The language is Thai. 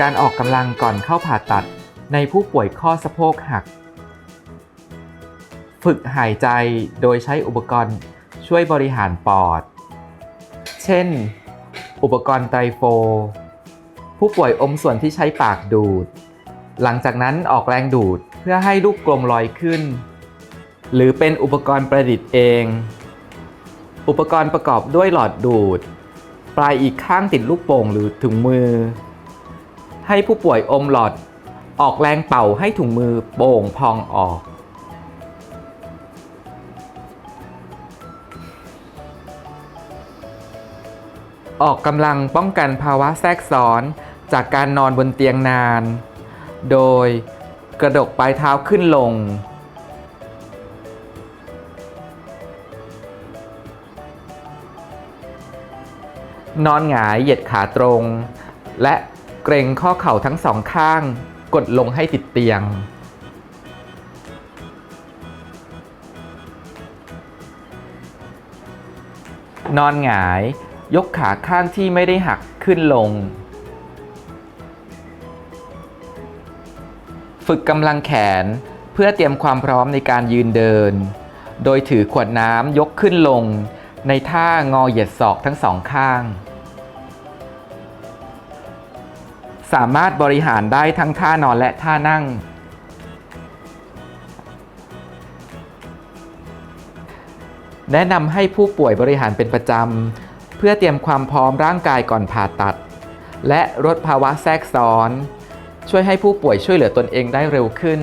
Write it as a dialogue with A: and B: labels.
A: การออกกำลังก่อนเข้าผ่าตัดในผู้ป่วยข้อสะโพกหัก ฝึกหายใจโดยใช้อุปกรณ์ช่วยบริหารปอด เช่น อุปกรณ์ไตรโฟ ผู้ป่วยอมส่วนที่ใช้ปากดูด หลังจากนั้นออกแรงดูดเพื่อให้ลูกกลมลอยขึ้น หรือเป็นอุปกรณ์ประดิษฐ์เอง อุปกรณ์ประกอบด้วยหลอดดูด ปลายอีกข้างติดลูกโป่งหรือถุงมือ ให้ผู้ป่วยอมหลอด ออกแรงเป่าให้ถุงมือโป่งพองออก ออกกำลังป้องกันภาวะแทรกซ้อนจากการนอนบนเตียงนาน โดยกระดกปลายเท้าขึ้นลง นอนหงายเหยียดขาตรง และ เกรงข้อเข่าทั้งสองข้าง กดลงให้ติดเตียง นอนหงาย ยกขาข้างที่ไม่ได้หักขึ้นลง ฝึกกำลังแขนเพื่อเตรียมความพร้อมในการยืนเดิน โดยถือขวดน้ำยกขึ้นลง ในท่างอเหยียดศอกทั้งสองข้าง สามารถบริหารได้ทั้งท่านอนและท่านั่ง แนะนำให้ผู้ป่วยบริหารเป็นประจำ เพื่อเตรียมความพร้อมร่างกายก่อนผ่าตัด และลดภาวะแทรกซ้อน ช่วยให้ผู้ป่วยช่วยเหลือตนเองได้เร็วขึ้น